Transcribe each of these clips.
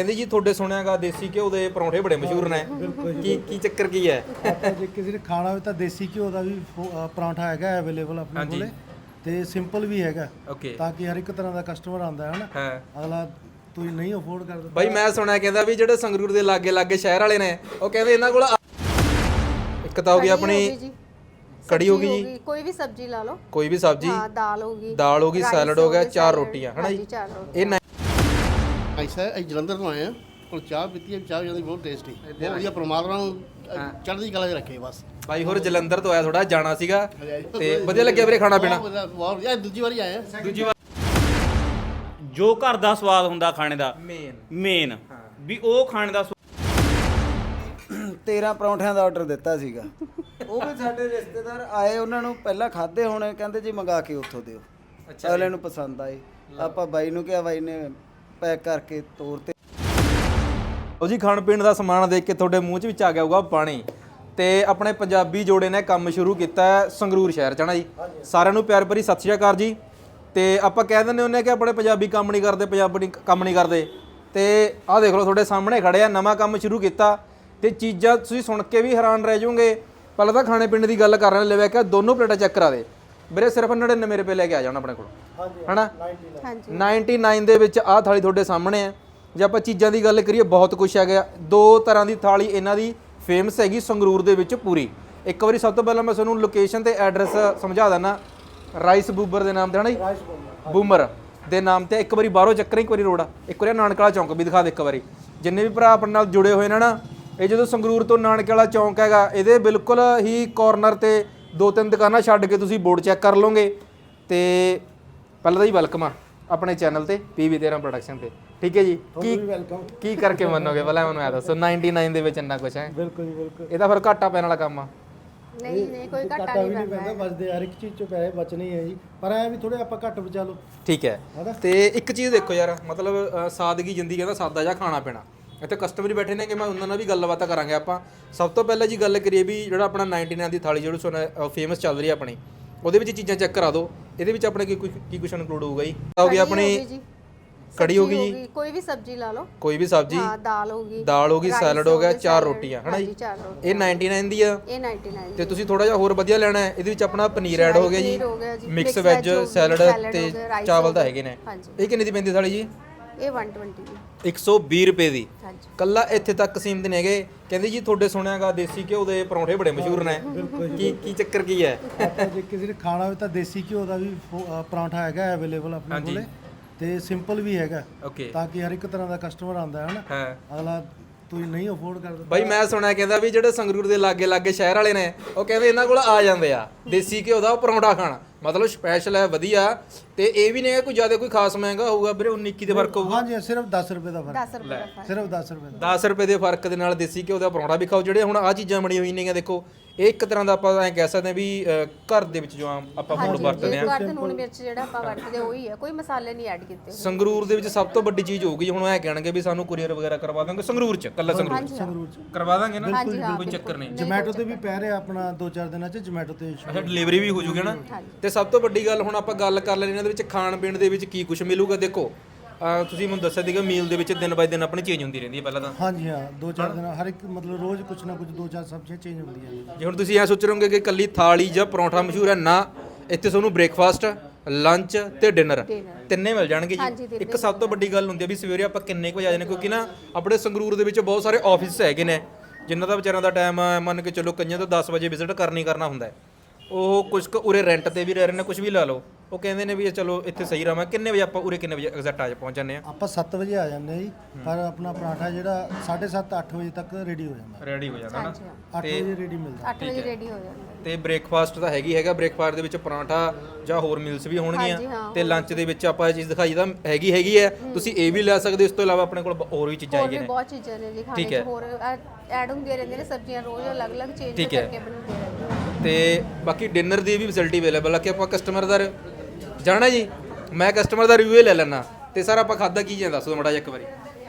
ਕਹਿੰਦੇ ਜੀ ਤੁਹਾਡੇ ਸੁਣਿਆਗਾ ਦੇਸੀ ਘਿਓ ਦੇ ਪਰੌਂਠੇ ਬੜੇ ਮਸ਼ਹੂਰ ਨੇ। ਕੀ ਕੀ ਚੱਕਰ ਕੀ ਹੈ? ਆਪਾਂ ਜੇ ਕਿਸੇ ਨੇ ਖਾਣਾ ਹੋਵੇ ਤਾਂ ਦੇਸੀ ਘਿਓ ਦਾ ਵੀ ਫੋ- ਅ, ਪਰਾਂਠਾ ਹੈਗਾ ਅਵੇਲੇਬਲ ਆਪਣੇ ਹਾਂਜੀ। ਕੋਲੇ। ਤੇ ਸਿੰਪਲ ਵੀ ਹੈਗਾ। ਓਕੇ ਤਾਂ ਕਿ ਹਰ ਇੱਕ ਤਰ੍ਹਾਂ ਦਾ ਕਸਟਮਰ ਆਂਦਾ ਹੈ ਹਨਾ ਹਾਂ। ਅਗਲਾ ਤੁਸੀਂ ਨਹੀਂ ਅਫੋਰਡ ਕਰਦਾ ਬਾਈ ਮੈਂ ਸੁਣਿਆ ਕਹਿੰਦਾ ਵੀ ਜਿਹੜੇ ਸੰਗਰੂਰ ਦੇ ਲਾਗੇ ਲਾਗੇ ਸ਼ਹਿਰ ਵਾਲੇ ਨੇ ਉਹ ਕਹਿੰਦੇ ਇਹਨਾਂ ਕੋਲ ਆ- ਇੱਕ ਤਾਂ ਹੋ ਗਈ ਆਪਣੀ ਜੀ। ਕੜੀ ਹੋ ਗਈ। ਜੀ ਕੋਈ ਵੀ ਸਬਜ਼ੀ ਲਾ ਲਓ। ਕੋਈ ਵੀ ਸਬਜ਼ੀ। ਹਾਂ ਦਾਲ ਹੋ ਗਈ। ਦਾਲ ਹੋ ਗਈ rice ਸੈਲਡ ਹੋ ਗਿਆ ਚਾਰ salad, ਰੋਟੀਆਂ ਹਨਾ ਹਾਂਜੀ ਜੀ ਚਾਰ ਰੋਟੀਆਂ। ਇਹ ਐਸਾ ਹੈ ਅਸੀਂ ਜਲੰਧਰ ਤੋਂ ਆਏ ਹਾਂ। ਕੋਲ ਚਾਹ ਪੀਤੀ ਹੈ ਚਾਹ ਜਾਂਦੀ ਬਹੁਤ ਟੇਸਟੀ ਬਹੁਤ ਵਧੀਆ ਪਰਮਾਤਮਾ ਨੂੰ ਅ, ਚੜ੍ਹਦੀ ਕਲਾ 'ਚ ਰੱਖੇ ਬਸ। ਬਾਈ ਹੋਰ ਜਲੰਧਰ ਤੋਂ ਆਇਆ ਥੋੜਾ ਜਾਣਾ ਸੀਗਾ। ਤੇ ਵਧੀਆ ਲੱਗਿਆ ਵੀਰੇ ਖਾਣਾ ਪੀਣਾ? ਬਹੁਤ ਵਧੀਆ ਬਹੁਤ ਵਧੀਆ। ਦੂਜੀ ਵਾਰੀ ਆਏ ਹਾਂ। ਦੂਜੀ ਵਾਰ ਜੋ ਘਰ ਦਾ ਸਵਾਦ ਹੁੰਦਾ ਖਾਣੇ ਦਾ। ਮੇਨ ਮੇਨ ਵੀ ਉਹ ਖਾਣੇ ਦਾ 13 ਪਰੌਂਠਿਆਂ ਦਾ ਆਰਡਰ ਦਿੱਤਾ ਸੀਗਾ। ਉਹ ਵੀ ਸਾਡੇ ਰਿਸ਼ਤੇਦਾਰ ਆਏ ਉਹਨਾਂ ਨੂੰ ਪਹਿਲਾਂ ਖਾਦੇ ਹੋਣੇ ਕਹਿੰਦੇ ਜੀ ਮੰਗਾ ਕੇ ਉੱਥੋਂ ਦਿਓ। ਅਗਲੇ ਨੂੰ ਪਸੰਦ ਆਏ। ਆਪਾਂ ਬਾਈ ਨੂੰ ਕਿਹਾ ਬਾਈ ਨੇ ਪੈਕ ਕਰਕੇ ਤੋਰ ਤੇ। ਉਹ ਜੀ ਖਾਣ ਪੀਣ ਦਾ ਸਮਾਨ ਦੇਖ ਕੇ ਤੁਹਾਡੇ ਮੂੰਹ 'ਚ ਵਿੱਚ ਆ ਗਿਆ ਹੋਊਗਾ ਪਾਣੀ। ਤੇ ਆਪਣੇ ਪੰਜਾਬੀ ਜੋੜੇ ਨੇ ਕੰਮ ਸ਼ੁਰੂ ਕੀਤਾ ਹੈ ਸੰਗਰੂਰ ਸ਼ਹਿਰ 'ਚ ਹਨਾ ਜੀ? ਸਾਰਿਆਂ ਨੂੰ ਪਿਆਰ ਭਰੀ ਸਤਿ ਸ਼੍ਰੀ ਅਕਾਲ ਜੀ। ਤੇ ਆਪਾਂ ਕਹਿ ਦਿੰਦੇ ਹੁੰਦੇ ਕਿ ਆਪਣੇ ਪੰਜਾਬੀ ਕੰਮ ਨਹੀਂ ਕਰਦੇ ਪੰਜਾਬੀ ਕੰਮ ਨਹੀਂ ਕਰਦੇ। ਤੇ ਆਹ ਦੇਖ ਲਓ ਤੁਹਾਡੇ ਸਾਹਮਣੇ ਖੜੇ ਆ ਨਵਾਂ ਕੰਮ ਸ਼ੁਰੂ ਕੀਤਾ। ਤੇ ਚੀਜ਼ਾਂ ਤੁਸੀਂ ਸੁਣ ਕੇ ਵੀ ਹੈਰਾਨ ਰਹਿ ਜਾਓਗੇ। ਪਹਿਲਾਂ ਤਾਂ ਖਾਣੇ ਪੀਣੇ ਦੀ ਗੱਲ ਕਰ ਰਹੇ ਨੇ ਲੈ ਕੇ ਦੋਨੋਂ ਪਲੇਟਾਂ ਚੈੱਕ ਕਰਾ ਦੇ। ਵੀਰੇ ਸਿਰਫ 99 ਰੁਪਏ ਲੈ ਕੇ ਆ ਜਾਣ ਆਪਣੇ ਕੋਲ। ਹਨਾ? ਹਾਂਜੀ। 99 ਦੇ ਵਿੱਚ ਆਹ ਥਾਲੀ ਤੁਹਾਡੇ ਸਾਹਮਣੇ ਹੈ ਜੇ ਆਪਾਂ ਚੀਜ਼ਾਂ ਦੀ ਗੱਲ ਕਰੀਏ ਬਹੁਤ ਕੁਝ ਹੈਗਾ। ਦੋ ਤਰ੍ਹਾਂ ਦੀ ਥਾਲੀ ਇਹਨਾਂ ਦੀ ਫੇਮਸ ਹੈਗੀ ਸੰਗਰੂਰ ਦੇ ਵਿੱਚ ਪੂਰੀ। ਇੱਕ ਵਾਰੀ ਸਭ ਤੋਂ ਪਹਿਲਾਂ ਮੈਂ ਤੁਹਾਨੂੰ ਲੋਕੇਸ਼ਨ ਤੇ ਐਡਰੈਸ ਸਮਝਾ ਦਿੰਦਾ। ਰਾਈਸ ਬੂਬਰ ਦੇ ਨਾਮ ਤੇ ਹਨਾ ਜੀ? ਬੂਮਰ ਦੇ ਨਾਮ ਤੇ ਇੱਕ ਵਾਰੀ ਬਾਹਰੋਂ ਚੱਕਰ ਇੱਕ ਵਾਰੀ ਰੋਡ ਆ ਇੱਕ ਵਾਰੀ ਨਾਨਕਲਾ ਚੌਂਕ ਵੀ ਦਿਖਾ ਦੇ ਇੱਕ ਵਾਰੀ। ਜਿੰਨੇ ਵੀ ਭਰਾ ਆਪਣੇ ਨਾਲ ਜੁੜੇ ਹੋਏ ਨੇ ਨਾ ਇਹ ਜਦੋਂ ਸੰਗਰੂਰ ਤੋਂ ਨਾਨਕੇ ਵਾਲਾ ਚੌਂਕ ਹੈਗਾ ਇਹਦੇ ਬਿਲਕੁਲ ਹੀ ਕਾਰਨਰ ਤੇ ਦੋ ਤਿੰਨ ਦੁਕਾਨਾਂ ਛੱਡ ਕੇ ਤੁਸੀਂ ਬੋਰਡ ਚੈੱਕ ਕਰ ਲਓਗੇ। ਤੇ ਪਹਿਲਾਂ ਤਾਂ ਜੀ ਵੈਲਕਮ ਆ ਆਪਣੇ ਚੈਨਲ ਤੇ ਪੀਵੀ 13 ਪ੍ਰੋਡਕਸ਼ਨ ਤੇ। ਠੀਕ ਹੈ ਜੀ? ਕੀ ਵੈਲਕਮ ਕੀ ਕਰਕੇ ਮੰਨੋਗੇ? ਪਹਿਲਾਂ ਮੈਨੂੰ ਇਹ ਦੱਸੋ 99 ਦੇ ਵਿੱਚ ਇੰਨਾ ਕੁਝ ਹੈ? ਬਿਲਕੁਲ ਜੀ ਬਿਲਕੁਲ। ਇਹਦਾ ਫਿਰ ਘਾਟਾ ਪੈਣ ਵਾਲਾ ਕੰਮ ਆ। ਨਹੀਂ ਨਹੀਂ ਕੋਈ ਘਾਟਾ ਨਹੀਂ ਪੈਂਦਾ। ਪੈਂਦਾ ਬਚਦੇ ਹਰ ਇੱਕ ਚੀਜ਼ ਚੋਂ ਪੈਸੇ ਬਚਣੇ ਹੀ ਹੈ ਜੀ। ਪਰ ਐ ਵੀ ਥੋੜੇ ਆਪਾਂ ਘੱਟ ਬਚਾ ਲਓ। ਠੀਕ ਹੈ। ਹੈਨਾ? ਤੇ ਇੱਕ ਚੀਜ਼ ਦੇਖੋ ਯਾਰ ਮਤਲਬ ਅ, ਸਾਦਗੀ ਜ਼ਿੰਦਗੀ ਦਾ ਸਾਦਾ ਜਿਹਾ ਖਾਣਾ ਪੀਣਾ। ਇੱਥੇ ਕਸਟਮਰ ਹੀ ਬੈਠੇ ਨੇ ਕਿ ਮੈਂ ਉਹਨਾਂ ਨਾਲ ਵੀ ਗੱਲਬਾਤ ਕਰਾਂਗੇ ਆਪਾਂ। ਸਭ ਤੋਂ ਪਹਿਲਾਂ ਜੀ ਗੱਲ ਕਰੀਏ ਵੀ ਜਿਹੜਾ ਆਪਣਾ 99 ਦੀ ਥਾਲੀ ਜਿਹੜੀ ਫੇਮਸ ਚੱਲ ਰਹੀ ਹੈ ਆਪਣੀ ਉਹਦੇ ਵਿੱਚ ਚੀਜ਼ਾਂ ਚੈੱਕ ਕਰਾ ਦਿਓ। ਇਹਦੇ ਵਿੱਚ ਆਪਣੇ ਕੀ ਕੀ ਕੁਝ ਇਨਕਲੂਡ ਹੋਊਗਾ ਜੀ? ਹੋ ਗਈ ਆਪਣੀ ਜੀ। ਕੜੀ ਹੋ ਗਈ ਜੀ? ਕੋਈ ਵੀ ਸਬਜ਼ੀ ਲਾ ਲਓ। ਕੋਈ ਵੀ ਸਬਜ਼ੀ? ਹਾਂ ਦਾਲ ਹੋ ਗਈ। ਦਾਲ ਹੋ ਗਈ rice ਸੈਲਡ ਹੋ ਗਿਆ ਗਏ, ਚਾਰ salad, ਰੋਟੀਆਂ ਹਨਾ ਹਾਂਜੀ ਜੀ ਚਾਰ ਇਹ 99 ਦੀ ਆ। ਇਹ 99 ਤੇ ਤੁਸੀਂ ਥੋੜਾ ਜਿਹਾ ਹੋਰ ਵਧੀਆ ਲੈਣਾ ਹੈ। ਇਹਦੇ ਵਿੱਚ ਆਪਣਾ ਪਨੀਰ ਐਡ ਹੋ ਗਿਆ ਜੀ। ਮਿਕਸ ਵੈਜ ਸੈਲਡ ਤੇ ਚਾਵਲ ਤਾਂ। ਹੈਗੇ ਨੇ। ਹਾਂਜੀ। ਇਹ ਕਿੰਨੀ ਦੀ ਪੈਂਦੀ ਥਾਲੀ ਜੀ? ਇਹ 120 ਦੀ। 120 ਰੁਪਏ ਦੀ। ਹਾਂਜੀ। ਕੱਲਾ ਇੱਥੇ ਤੱਕ ਸੀਮਤ ਨਹੀਂ ਹੈਗੇ। ਕਹਿੰਦੇ ਜੀ ਤੁਹਾਡੇ ਸੁਣਿਆਗਾ ਦੇਸੀ ਘਿਓ ਦੇ ਪਰੌਂਠੇ ਬੜੇ ਮਸ਼ਹੂਰ ਨੇ। ਕੀ ਕੀ ਚੱਕਰ ਕੀ ਹੈ? ਆਪਾਂ ਜੇ ਕਿਸੇ ਨੇ ਖਾਣਾ ਹੋਵੇ ਤਾਂ ਦੇਸੀ ਘਿਓ ਦਾ ਵੀ ਫੋ- ਅ, ਪਰਾਂਠਾ ਹੈਗਾ ਅਵੇਲੇਬਲ ਆਪਣੇ ਹਾਂਜੀ। ਕੋਲੇ। ਤੇ ਸਿੰਪਲ ਵੀ ਹੈਗਾ। ਓਕੇ ਤਾਂ ਕਿ ਹਰ ਇੱਕ ਤਰ੍ਹਾਂ ਦਾ ਕਸਟਮਰ ਆਂਦਾ ਹੈ ਹਨਾ? ਹਾਂ। ਅਗਲਾ ਤੁਸੀਂ ਨਹੀਂ ਅਫੋਰਡ ਕਰਦਾ ਬਾਈ ਮੈਂ ਸੁਣਿਆ ਕਹਿੰਦਾ ਵੀ ਜਿਹੜੇ ਸੰਗਰੂਰ ਦੇ ਲਾਗੇ ਲਾਗੇ ਸ਼ਹਿਰ ਵਾਲੇ ਨੇ ਉਹ ਕਹਿੰਦੇ ਇਹਨਾਂ ਕੋਲ ਆ ਜਾਂਦੇ ਆ। ਦੇਸੀ ਘਿਓ ਦਾ ਪਰੌਂਠਾ ਖਾਣਾ। ਮਤਲਬ ਸਪੈਸ਼ਲ ਹੈ ਵਧੀਆ। ਤੇ ਇਹ ਵੀ ਨਹੀਂ ਹੈ ਕੋਈ ਜ਼ਿਆਦਾ ਕੋਈ ਖਾਸ ਮਹਿੰਗਾ ਹੋਊਗਾ ਵੀਰੇ 19 21 ਦੇ ਫ਼ਰਕ ਹੋਊਗਾ। ਹਾਂਜੀ ਸਿਰਫ 10 ਰੁਪਏ ਦਾ ਫ਼ਰਕ 10 ਰੁਪਏ ਦਾ ਫ਼ਰਕ ਸਿਰਫ 10 ਰੁਪਏ ਦਾ। 10 ਰੁਪਏ ਦੇ ਫ਼ਰਕ ਦੇ ਨਾਲ ਦੇਸੀ ਘਿਓ ਦਾ ਪਰੌਂਠਾ ਵੀ ਖਾਓ ਜਿਹੜੇ ਹੁਣ ਆ ਚੀਜ਼ਾਂ ਬਣੀਆਂ ਹੋਈਆਂ ਨੇਗੀਆਂ ਦੇਖੋ। ਇਹ ਇੱਕ ਤਰ੍ਹਾਂ ਦਾ ਆਪਾਂ ਐਂ ਕਹਿ ਸਕਦੇ ਹਾਂ ਵੀ ਅ, ਘਰ ਦੇ ਵਿੱਚ ਜੋ ਆਮ ਆਪਾਂ ਫੂਡ ਵਰਤਦੇ ਜੇ ਆ ਘਰ ਦੇ ਲੂਣ ਮਿਰਚ ਜਿਹੜਾ ਆਪਾਂ ਵਰਤਦੇ ਉਹੀ ਹੈ। ਕੋਈ ਮਸਾਲੇ ਨਹੀਂ ਐਡ ਕੀਤੇ ਹੋਏ। ਸੰਗਰੂਰ ਦੇ ਵਿੱਚ ਸਭ ਤੋਂ ਵੱਡੀ ਚੀਜ਼ ਹੋਊਗੀ ਹੁਣ ਐ ਕਹਿਣਗੇ ਵੀ ਸਾਨੂੰ ਕੁਰੀਅਰ ਵਗੈਰਾ ਕਰਵਾ ਦੋਗੇ ਸੰਗਰੂਰ ਚ ਕੱਲਾ ਸੰਗਰੂਰ ਚ। ਸੰਗਰੂਰ ਚ। ਕਰਵਾ ਦਾਂਗੇ ਨਾ? ਕੋਈ ਚੱਕਰ ਨਹੀਂ। ਜੋਮੈਟੋ ਤੇ ਵੀ ਪੈ ਰਿਹਾ ਆਪਣਾ 2-4 ਦਿਨਾਂ ਚ ਜੋਮੈਟੋ ਤੇ ਅੱਛਾ ਡਿਲੀਵਰੀ ਵੀ ਹੋ ਜੂਗੀ ਨਾ? ਤੇ ਸਭ ਤੋਂ ਵੱਡੀ ਗੱਲ ਹੁਣ ਆਪਾਂ ਗੱਲ ਕਰ ਲੈਣੀ ਇਹਨਾਂ ਦੇ ਵਿੱਚ ਖਾਣ ਪੀਣ ਦੇ ਵਿੱਚ ਕੀ ਕੁਝ ਮਿਲੂਗਾ ਦੇਖੋ। ਅਹ ਤੁਸੀਂ ਮੈਨੂੰ ਦੱਸਿਆ ਸੀਗਾ ਮੀਲ ਦੇ ਵਿੱਚ ਦਿਨ ਬਾਏ ਦਿਨ ਆਪਣੀ ਚੇਂਜ ਹੁੰਦੀ ਰਹਿੰਦੀ ਹੈ ਪਹਿਲਾਂ ਤਾਂ। ਹਾਂਜੀ ਹਾਂ 2-4 ਦਿਨ ਹਰ ਇੱਕ ਮਤਲਬ ਰੋਜ਼ ਕੁਛ ਨਾ ਕੁਛ 2-4 ਸਬਜ਼ੀਆਂ ਚੇਂਜ ਹੁੰਦੀਆਂ ਨੇ। ਜੇ ਹੁਣ ਤੁਸੀਂ ਐ ਸੋਚ ਰਹੇ ਹੋਗੇ ਕਿ ਕੱਲੀ ਥਾਲੀ ਜਾਂ ਪਰੌਂਠਾ ਮਸ਼ਹੂਰ ਹੈ ਨਾ ਇੱਥੇ ਤੁਹਾਨੂੰ ਬ੍ਰੇਕਫਾਸਟ ਲੰਚ ਤੇ ਡਿਨਰ ਤਿੰਨੇ ਮਿਲ ਜਾਣਗੇ ਜੀ। ਇੱਕ ਸਭ ਤੋਂ ਵੱਡੀ ਗੱਲ ਹੁੰਦੀ ਹੈ ਵੀ ਸਵੇਰੇ ਆਪਾਂ ਕਿੰਨੇ ਕੁ ਵਜੇ ਆ ਜਾਂਦੇ ਕਿਉਂਕਿ ਨਾ ਆਪਣੇ ਸੰਗਰੂਰ ਦੇ ਵਿੱਚ ਬਹੁਤ ਸਾਰੇ ਆਫਿਸ ਹੈਗੇ ਨੇ ਜਿਨ੍ਹਾਂ ਦਾ ਵਿਚਾਰਿਆਂ ਦਾ ਟਾਈਮ ਮੰਨ ਕੇ ਚੱਲੋ ਕਈਆਂ ਤੋਂ 10 ਵਜੇ ਵਿਜ਼ਿਟ ਕਰਨੀ ਕਰਨਾ ਹੁੰਦਾ ਹੈ। ਉਹ ਕੁਝ ਕੁ ਉਰੇ ਰੈਂਟ ਤੇ ਵੀ ਰਹਿ ਰਹੇ ਨੇ ਕੁਝ ਵੀ ਲਾ ਲਓ। ਉਹ ਕਹਿੰਦੇ ਨੇ ਵੀ ਇਹ ਚਲੋ ਇੱਥੇ ਸਹੀ ਰਹਾਂ ਕਿੰਨੇ ਵਜੇ ਆਪਾਂ ਉਰੇ ਕਿੰਨੇ ਵਜੇ ਐਗਜ਼ੈਕਟ ਆ ਜਾ ਪਹੁੰਚ ਜਾਂਦੇ ਆ ਆਪਾਂ 7 ਵਜੇ ਆ ਜਾਂਦੇ ਆ ਜੀ ਪਰ ਆਪਣਾ ਪਰਾਂਠਾ ਜਿਹੜਾ 7:30 8 ਵਜੇ ਤੱਕ ਰੈਡੀ ਹੋ ਜਾਂਦਾ। ਰੈਡੀ ਹੋ ਜਾਂਦਾ ਨਾ? ਹਾਂਜੀ ਹਾਂ 8 ਵਜੇ ਰੈਡੀ ਮਿਲਦਾ। 8 ਵਜੇ ਰੈਡੀ ਹੋ। ਜਾਂਦਾ। ਤੇ ਬ੍ਰੇਕਫਾਸਟ ਤਾਂ ਹੈਗੀ ਹੈਗਾ ਬ੍ਰੇਕਫਾਸਟ ਦੇ ਵਿੱਚ ਪਰਾਂਠਾ ਜਾਂ ਹੋਰ ਮੀਲਸ ਵੀ ਹੋਣਗੀਆਂ। ਤੇ ਲੰਚ ਦੇ ਵਿੱਚ ਆਪਾਂ ਇਹ ਚੀਜ਼ ਦਿਖਾਈ ਤਾਂ ਹੈਗੀ ਹੈਗੀ ਹੈ। ਤੁਸੀਂ ਇਹ ਵੀ ਲੈ ਸਕਦੇ ਹੋ ਇਸ ਤੋਂ ਇਲਾਵਾ ਆਪਣੇ ਕੋਲ ਹੋਰ ਵੀ ਚੀਜ਼ਾਂ ਹੈਗੀਆਂ ਨੇ। ਬਹੁਤ ਚੀਜ਼ਾਂ ਨੇ ਜੀ ਖਾਣੇ ਠੀਕ ਹੈ। ਚ ਹੋਰ ਐਡ ਹੁੰਦੀਆਂ ਰਹਿੰਦੀਆਂ ਨੇ ਸਬਜ਼ੀਆਂ ਰੋਜ਼ ਅਲੱਗ-ਅਲੱਗ ਚੇਂਜ। ਕਰਕੇ ਬਣਾਉਂਦੇ ਰਹਿੰਦੇ ਨੇ। ਤੇ ਬਾਕੀ ਡਿਨਰ ਦੀ ਵੀ ਫੈਸਿਲਿਟੀ ਅਵੇਲੇਬਲ ਆ ਕਿ ਆਪਾਂ ਕਸਟਮਰ ਦਾ ਜਾਣਾ ਜੀ? ਮੈਂ ਕਸਟਮਰ ਦਾ ਰਿਵਿਊ ਲੈ ਲੈਣਾ ਤੇ ਸਰ ਆਪਾਂ ਖਾਦਾ ਕੀ ਜਾਂਦਾ ਦੱਸੋ ਮੜਾ ਇੱਕ ਵਾਰੀ।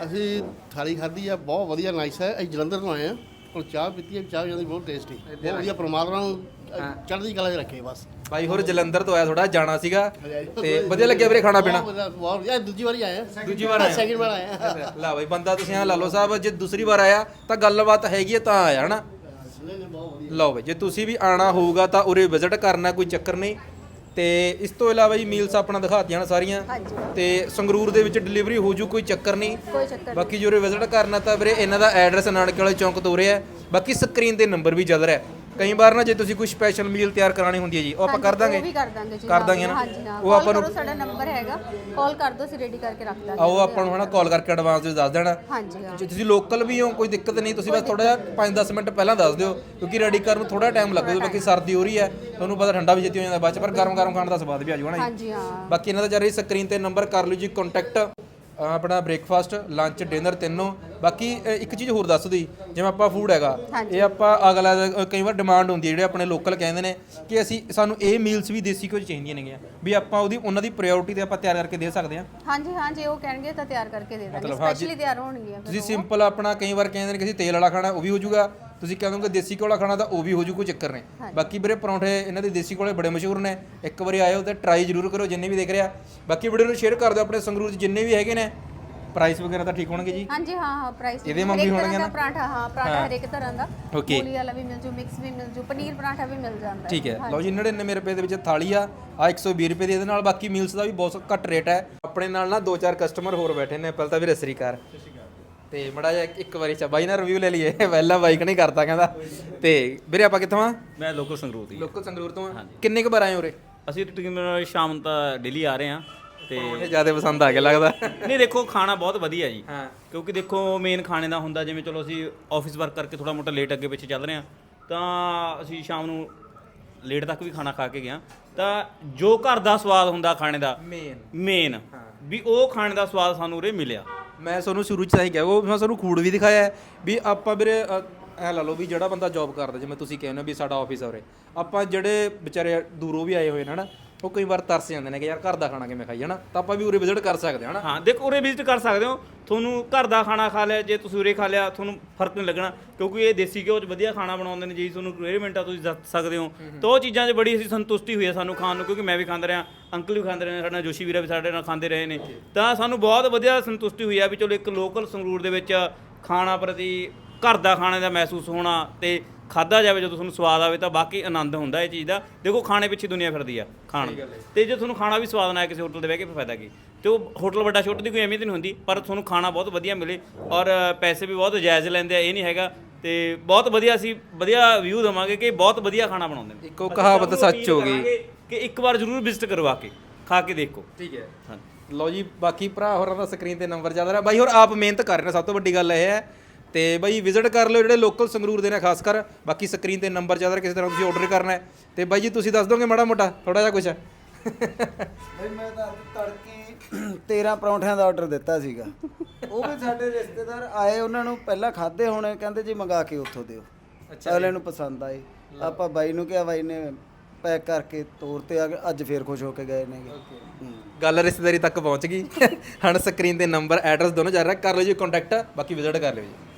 ਅਸੀਂ ਥਾਲੀ ਖਾਧੀ ਆ ਬਹੁਤ ਵਧੀਆ ਨਾਈਸ ਹੈ। ਅਸੀਂ ਜਲੰਧਰ ਤੋਂ ਆਏ ਹਾਂ। ਕੋਲ ਚਾਹ ਪੀਤੀ ਹੈ ਚਾਹ ਜਾਂਦੀ ਬਹੁਤ ਟੇਸਟੀ ਬਹੁਤ ਵਧੀਆ ਪਰਮਾਤਮਾ ਨੂੰ ਚੜ੍ਹਦੀ ਕਲਾ 'ਚ ਰੱਖੇ ਬਸ। ਬਾਈ ਹੋਰ ਜਲੰਧਰ ਤੋਂ ਆਇਆ ਥੋੜਾ ਜਾਣਾ ਸੀਗਾ। ਤੇ ਵਧੀਆ ਲੱਗਿਆ ਵੀਰੇ ਖਾਣਾ ਪੀਣਾ? ਬਹੁਤ ਵਧੀਆ, ਦੂਜੀ ਵਾਰੀ ਆਇਆ ਦੂਜੀ ਵਾਰ ਆਇਆ ਸੈਕਿੰਡ ਵਾਰ ਆਇਆ ਲਾ ਬਾਈ ਬੰਦਾ ਤੁਸੀਂ ਆ ਲਾ ਲਓ ਸਾਹਿਬ ਜੇ ਦੂਸਰੀ ਵਾਰ ਆਇਆ ਤਾਂ ਗੱਲਬਾਤ ਹੈਗੀ ਤਾਂ ਆਇਆ ਹਨਾ? ਲਓ ਜੇ ਤੁਸੀਂ ਵੀ ਆਣਾ ਹੋਊਗਾ ਤਾਂ ਉਰੇ ਵਿਜ਼ਿਟ ਕਰਨਾ ਕੋਈ ਚੱਕਰ ਨਹੀਂ। ਤੇ ਇਸ ਤੋਂ ਇਲਾਵਾ ਜੀ ਮੀਲਸ ਆਪਣਾ ਦਿਖਾਤੀਆਂ ਨੇ ਸਾਰੀਆਂ। ਹਾਂਜੀ। ਤੇ ਸੰਗਰੂਰ ਦੇ ਵਿੱਚ ਡਿਲੀਵਰੀ ਹੋ ਜੂ ਕੋਈ ਚੱਕਰ ਨਹੀਂ। ਕੋਈ ਚੱਕਰ ਬਾਕੀ ਜੋ ਉਰੇ ਵਿਜ਼ਿਟ ਕਰਨਾ ਤਾਂ ਵੀਰੇ ਇਹਨਾਂ ਦਾ ਐਡਰੈਸ ਨਾਨਕੇ ਵਾਲੇ ਚੌਂਕ ਤੋਂ ਰਿਹਾ ਬਾਕੀ ਸਕਰੀਨ ਤੇ ਨੰਬਰ ਵੀ ਚੱਲ ਰਿਹਾ। ਕਈ ਵਾਰ ਨਾ ਜੇ ਤੁਸੀਂ ਕੋਈ ਸਪੈਸ਼ਲ ਮੀਲ ਤਿਆਰ ਕਰਾਣੀ ਹੁੰਦੀ ਹੈ ਜੀ ਉਹ ਆਪਾਂ ਕਰ ਦਾਂਗੇ। ਉਹ ਵੀ ਕਰ ਦਾਂਗੇ ਜੀ ਕਰ ਦਾਂਗੇ ਨਾ। ਹਾਂਜੀ ਹਾਂ ਉਹ ਆਪਾਂ ਨੂੰ ਸਾਡਾ ਨੰਬਰ ਹੈਗਾ ਕਾਲ ਕਰ ਦਿਓ ਅਸੀਂ ਰੈਡੀ ਕਰਕੇ ਰੱਖ ਦਾਂਗੇ। ਆਓ ਆਪਾਂ ਨੂੰ ਹਨਾ ਕਾਲ ਕਰਕੇ ਐਡਵਾਂਸ ਵਿੱਚ ਦੱਸ ਦੇਣਾ। ਹਾਂਜੀ ਹਾਂ। ਜੇ ਤੁਸੀਂ ਲੋਕਲ ਵੀ ਹੋ ਕੋਈ ਦਿੱਕਤ ਨਹੀਂ ਤੁਸੀਂ ਬਸ ਥੋੜਾ ਜਿਹਾ 5-10 ਮਿੰਟ ਪਹਿਲਾਂ ਦੱਸ ਦਿਓ ਕਿਉਂਕਿ ਰੈਡੀ ਕਰਨ ਨੂੰ ਥੋੜਾ ਟਾਈਮ ਲੱਗੂਗਾ ਬਾਕੀ ਸਰਦੀ ਹੋ ਰਹੀ ਹੈ ਤੁਹਾਨੂੰ ਪਤਾ ਠੰਡਾ ਵੀ ਜਿੱਤੀ ਹੋ ਜਾਂਦਾ ਬਾਅਦ ਚ ਪਰ ਗਰਮ ਗਰਮ ਖਾਣ ਦਾ ਸਵਾਦ ਵੀ ਆ ਜਾਊਗਾ ਨਾ ਜੀ। ਹਾਂਜੀ ਹਾਂ। ਬਾਕੀ ਇਹਨਾਂ ਦਾ ਚੱਲ ਰਹੀ ਸਕਰੀਨ ਤੇ ਨੰਬਰ ਕਰ ਲਿਓ ਜੀ ਕੰਟੈਕਟ ਆਪਣਾ ਬ੍ਰੇਕਫਾਸਟ ਲੰਚ ਡਿਨਰ ਤਿੰਨੋਂ। ਬਾਕੀ ਅ, ਇੱਕ ਚੀਜ਼ ਹੋਰ ਦੱਸ ਦਿਓ ਜਿਵੇਂ ਆਪਾਂ ਫੂਡ ਹੈਗਾ ਇਹ ਆਪਾਂ ਅਗਲਾ ਅ, ਕਈ ਵਾਰ ਡਿਮਾਂਡ ਹੁੰਦੀ ਹੈ ਜਿਹੜੇ ਆਪਣੇ ਲੋਕਲ ਕਹਿੰਦੇ ਨੇ ਕਿ ਅਸੀਂ ਸਾਨੂੰ ਇਹ ਮੀਲਸ ਵੀ ਦੇਸੀ ਕੁਝ ਚਾਹੀਦੀਆਂ ਨੇਗੀਆਂ ਵੀ ਆਪਾਂ ਉਹਦੀ ਉਹਨਾਂ ਦੀ ਪ੍ਰਾਇੋਰਟੀ ਤੇ ਆਪਾਂ ਤਿਆਰ ਕਰਕੇ ਦੇ ਸਕਦੇ ਹਾਂ। ਹਾਂਜੀ ਹਾਂ ਜੇ ਉਹ ਕਹਿਣਗੇ ਤਾਂ ਤਿਆਰ ਕਰਕੇ ਦੇ ਦਾਂਗੇ ਮਤਲਬ ਹਾਂ ਜੀ- ਸਪੈਸ਼ਲੀ ਤਿਆਰ ਹੋਣਗੀਆਂ ਫਿਰ ਤੁਸੀਂ ਸਿੰਪਲ ਆਪਣਾ ਕਈ ਵਾਰ ਕਹਿੰਦੇ ਨੇ ਕਿ ਅਸੀਂ ਤੇਲ ਵਾਲਾ ਖਾਣਾ ਉਹ ਵੀ ਹੋ ਜਾਊਗਾ। ਤੁਸੀਂ ਕਹਿੰਦੇ ਦੇਸੀ ਵਾਲਾ ਖਾਣਾ ਤਾਂ ਉਹ ਵੀ ਹੋ ਜੂ ਕੋਈ ਚੱਕਰ ਨਹੀਂ। ਬਾਕੀ ਵੀਰੇ ਪਰੌਂਠੇ ਇਹਨਾਂ ਦੇ ਦੇਸੀ ਘੋਲੇ ਬੜੇ ਮਸ਼ਹੂਰ ਨੇ। ਇੱਕ ਵਾਰੀ ਆਇਓ ਤੇ ਟਰਾਈ ਜ਼ਰੂਰ ਕਰੋ ਜਿੰਨੇ ਵੀ ਦੇਖ ਰਿਹਾ। ਬਾਕੀ ਵੀਡੀਓ ਨੂੰ ਸ਼ੇਅਰ ਕਰ ਦਿਓ ਆਪਣੇ ਸੰਗਰੂਰ ਜਿੰਨੇ ਵੀ ਹੈਗੇ ਨੇ। ਪ੍ਰਾਈਸ ਵਗੈਰਾ ਤਾਂ ਠੀਕ ਹੋਣਗੇ ਜੀ? ਹਾਂਜੀ ਹਾਂ ਹਾਂ ਪ੍ਰਾਈਸ ਇਹਦੇ ਹੀ ਹੋਣਗੇ ਨਾ? ਪਰਾਂਠਾ ਹਾਂ ਪਰਾਂਠਾ ਹਰੇਕ ਤਰ੍ਹਾਂ ਦਾ. ਮੂਲੀ ਵਾਲਾ ਵੀ ਮਿਲ ਜੂ ਮਿਕਸ ਵੀ ਮਿਲ ਜੂ ਪਨੀਰ ਪਰਾਂਠਾ ਵੀ ਮਿਲ ਜਾਂਦਾ। ਠੀਕ ਹੈ। ਲਓ ਜੀ 99 ਰੁਪਏ ਦੇ ਵਿੱਚ ਥਾਲੀ ਆ। ਆ 120 ਰੁਪਏ ਦੀ ਇਹਦੇ ਨਾਲ। ਬਾਕੀ ਮੀਲਸ ਦਾ ਵੀ ਬਹੁਤ ਘੱਟ ਰੇਟ ਹੈ। ਆਪਣੇ ਨਾਲ ਨਾ ਦੋ ਚਾਰ ਕਸਟਮਰ ਹੋਰ ਬੈਠੇ ਨੇ। ਪਹਿਲਾਂ ਤਾਂ ਵੀਰੇ ਸ੍ਰੀ ਅਕਾਲ। ਤੇ ਮੜਾ ਜਿਹਾ ਇੱਕ ਵਾਰੀ ਚਾ ਬਾਈ ਨਾਲ ਰਿਵਿਊ ਲੈ ਲਈਏ। ਪਹਿਲਾਂ ਬਾਈਕ ਨਹੀਂ ਕਰਤਾ ਕਹਿੰਦਾ। ਤੇ ਵੀਰੇ ਆਪਾਂ ਕਿੱਥੋਂ ਆ? ਮੈਂ ਲੋਕਲ ਸੰਗਰੂਰ ਦੀ ਲੋਕਲ ਸੰਗਰੂਰ ਤੋਂ ਆ। ਕਿੰਨੇ ਕੁ ਵਾਰ ਆਏ ਉਰੇ? ਅਸੀਂ ਤਕਰੀਬਨ ਸ਼ਾਮ ਤਾਂ ਡੇਲੀ ਆ ਰਹੇ ਹਾਂ ਤੇ ਇਹ ਜ਼ਿਆਦਾ ਪਸੰਦ ਆ ਗਿਆ ਲੱਗਦਾ। ਨਹੀਂ ਦੇਖੋ ਖਾਣਾ ਬਹੁਤ ਵਧੀਆ ਜੀ। ਹਾਂ। ਕਿਉਂਕਿ ਦੇਖੋ ਮੇਨ ਖਾਣੇ ਦਾ ਹੁੰਦਾ ਜਿਵੇਂ ਚਲੋ ਅਸੀਂ ਆਫਿਸ ਵਰਕ ਕਰਕੇ ਥੋੜਾ ਮੋਟਾ ਲੇਟ ਅੱਗੇ ਪਿੱਛੇ ਚੱਲ ਰਹੇ ਹਾਂ ਤਾਂ ਅਸੀਂ ਸ਼ਾਮ ਨੂੰ ਲੇਟ ਤੱਕ ਵੀ ਖਾਣਾ ਖਾ ਕੇ ਗਏ ਹਾਂ। ਤਾਂ ਜੋ ਘਰ ਦਾ ਸਵਾਦ ਹੁੰਦਾ ਖਾਣੇ ਦਾ ਮੇਨ ਮੇਨ ਵੀ ਉਹ ਖਾਣੇ ਦਾ ਸਵਾਦ ਸਾਨੂੰ ਉਰੇ ਮਿਲਿਆ। ਮੈਂ ਤੁਹਾਨੂੰ ਸ਼ੁਰੂ ਚ ਤਾਂ ਹੀ ਕਿਹਾ ਉਹ ਮੈਂ ਤੁਹਾਨੂੰ ਖੂੜ ਵੀ ਦਿਖਾਇਆ ਹੈ ਵੀ ਆਪਾਂ ਵੀਰੇ ਅ, ਐ ਲਾ ਲਓ ਵੀ ਜਿਹੜਾ ਬੰਦਾ ਜੌਬ ਕਰਦਾ ਜਿਵੇਂ ਤੁਸੀਂ ਕਹਿੰਦੇ ਹੋ ਵੀ ਸਾਡਾ ਆਫਿਸ ਆ ਉਰੇ। ਆਪਾਂ ਜਿਹੜੇ ਵਿਚਾਰੇ ਦੂਰੋਂ ਵੀ ਆਏ ਹੋਏ ਨੇ ਹਨਾ ਉਹ ਕਈ ਵਾਰ ਤਰਸ ਜਾਂਦੇ ਨੇ ਕਿ ਯਾਰ ਘਰ ਦਾ ਖਾਣਾ ਕਿਵੇਂ ਖਾਈਏ ਹਨਾ? ਤਾਂ ਆਪਾਂ ਵੀ ਉਰੇ ਵਿਜ਼ਿਟ ਕਰ ਸਕਦੇ ਹਾਂ ਹਨਾ? ਹਾਂ ਦੇਖੋ ਉਰੇ ਵਿਜ਼ਿਟ ਕਰ ਸਕਦੇ ਹੋ। ਤੁਹਾਨੂੰ ਘਰ ਦਾ ਖਾਣਾ ਖਾ ਲਿਆ ਜੇ ਤੁਸੀਂ ਉਰੇ ਖਾ ਲਿਆ ਤੁਹਾਨੂੰ ਫ਼ਰਕ ਨਹੀਂ ਲੱਗਣਾ। ਕਿਉਂਕਿ ਇਹ ਦੇਸੀ ਘਿਓ 'ਚ ਵਧੀਆ ਖਾਣਾ ਬਣਾਉਂਦੇ ਨੇ ਜੀ ਤੁਹਾਨੂੰ ਰੇਹ ਮਿੰਟਾਂ ਤੁਸੀਂ ਦੱਸ ਸਕਦੇ ਹੋ। ਤਾਂ ਉਹ ਚੀਜ਼ਾਂ 'ਚ ਬੜੀ ਅਸੀਂ ਸੰਤੁਸ਼ਟੀ ਹੋਈ ਹੈ ਸਾਨੂੰ ਖਾਣ ਨੂੰ ਕਿਉਂਕਿ ਮੈਂ ਵੀ ਖਾਂਦਾ ਰਿਹਾ ਅੰਕਲ ਵੀ ਖਾਂਦੇ ਰਹੇ ਨੇ ਸਾਡਾ ਜੋਸ਼ੀ ਵੀਰਾ ਵੀ ਸਾਡੇ ਨਾਲ ਖਾਂਦੇ ਰਹੇ ਨੇ। ਤਾਂ ਸਾਨੂੰ ਬਹੁਤ ਵਧੀਆ ਸੰਤੁਸ਼ਟੀ ਹੋਈ ਆ ਵੀ ਚਲੋ ਇੱਕ ਲੋਕਲ ਸੰਗਰੂਰ ਦੇ ਵਿੱਚ ਖਾਣਾ ਪ੍ਰਤੀ ਘਰ ਦਾ ਖਾਣੇ ਦਾ ਮਹਿਸੂਸ ਹੋਣਾ ਤੇ ਖਾਦਾ ਜਾਵੇ ਜਦੋਂ ਤੁਹਾਨੂੰ ਸਵਾਦ ਆਵੇ ਤਾਂ ਬਾਕੀ ਆਨੰਦ ਹੁੰਦਾ ਇਹ ਚੀਜ਼ ਦਾ। ਦੇਖੋ ਖਾਣੇ ਪਿੱਛੇ ਦੁਨੀਆ ਫਿਰਦੀ ਆ ਖਾਣ। ਤੇ ਜੇ ਤੁਹਾਨੂੰ ਖਾਣਾ ਵੀ ਸਵਾਦ ਨਾ ਆਏ ਕਿਸੇ ਹੋਟਲ ਦੇ ਬਹਿ ਕੇ ਫਿਰ ਫਾਇਦਾ ਕੀ? ਤੇ ਉਹ ਹੋਟਲ ਵੱਡਾ ਛੋਟਾ ਦੀ ਕੋਈ ਅਹਿਮੀਅਤ ਨਹੀਂ ਹੁੰਦੀ ਪਰ ਤੁਹਾਨੂੰ ਖਾਣਾ ਬਹੁਤ ਵਧੀਆ ਮਿਲੇ ਔਰ ਪੈਸੇ ਵੀ ਬਹੁਤ ਜਾਇਜ਼ ਲੈਂਦੇ ਆ ਇਹ ਨਹੀਂ ਹੈਗਾ। ਤੇ ਬਹੁਤ ਵਧੀਆ ਅਸੀਂ ਵਧੀਆ ਵਿਊ ਦਵਾਂਗੇ ਕਿ ਬਹੁਤ ਵਧੀਆ ਖਾਣਾ ਬਣਾਉਂਦੇ ਨੇ। ਇੱਕੋ ਕਹਾਵਤ ਸੱਚ ਹੋ ਗਈ। ਕਿ ਇੱਕ ਵਾਰ ਜ਼ਰੂਰ ਵਿਜ਼ਿਟ ਕਰਵਾ ਕੇ ਖਾ ਕੇ ਦੇਖੋ। ਠੀਕ ਹੈ। ਹਾਂ। ਲਓ ਜੀ ਬਾਕੀ ਭਰਾ ਹੋਰਾਂ ਦਾ ਸਕਰੀਨ ਤੇ ਨੰਬਰ ਚੱਲ ਰਿਹਾ। ਬਾਈ ਹੋਰ ਆਪ ਮਿਹਨਤ ਕਰ ਰਹੇ ਨੇ ਸਭ ਤੋਂ ਵੱਡੀ ਗੱਲ ਇਹ ਹੈ ਤੇ ਬਾਈ ਵਿਜ਼ਿਟ ਕਰ ਲਿਓ ਜਿਹੜੇ ਲੋਕਲ ਸੰਗਰੂਰ ਦੇ ਨੇ ਖਾਸ ਕਰ। ਬਾਕੀ ਸਕਰੀਨ ਤੇ ਨੰਬਰ ਰਿਹਾ ਕਿਸੇ ਤਰ੍ਹਾਂ ਤੁਸੀਂ ਆਰਡਰ ਕਰਨਾ ਹੈ। ਤੇ ਬਾਈ ਜੀ ਤੁਸੀਂ ਦੱਸ ਦੋਗੇ ਮਾੜਾ ਮੋਟਾ ਥੋੜਾ ਜਿਹਾ ਕੁਝ ਬਈ ਮੈਂ ਤਾਂ ਅੱਜ ਤੜਕੇ 13 ਪਰੌਂਠਿਆਂ ਦਾ ਆਰਡਰ ਦਿੱਤਾ ਸੀਗਾ। ਉਹ ਵੀ ਸਾਡੇ ਰਿਸ਼ਤੇਦਾਰ ਆਏ ਉਹਨਾਂ ਨੂੰ ਪਹਿਲਾਂ ਖਾਦੇ ਹੋਣੇ ਕਹਿੰਦੇ ਜੀ ਮੰਗਾ ਕੇ ਉੱਥੋਂ ਦਿਓ। ਅਗਲੇ ਨੂੰ ਪਸੰਦ ਆਏ। ਆਪਾਂ ਬਾਈ ਨੂੰ ਕਿਹਾ ਬਾਈ ਨੇ ਪੈਕ ਕਰਕੇ ਤੋਰ ਤੇ ਆ ਗਏ, ਅੱਜ ਫੇਰ ਖੁਸ਼ ਹੋ ਕੇ ਗਏ ਨੇਗੇ। ਗੱਲ ਰਿਸ਼ਤੇਦਾਰੀ ਤੱਕ ਪਹੁੰਚ ਗਈ। ਹਣ ਸਕਰੀਨ ਤੇ ਨੰਬਰ ਐਡਰੈਸ ਦੋਨੋਂ ਚੱਲ ਰਿਹਾ ਕਰ ਲਿਓ ਜੀ ਕੰਟੈਕਟ ਬਾਕੀ ਵਿਜ਼ਿਟ ਕਰ ਲਿਓ ਜੀ।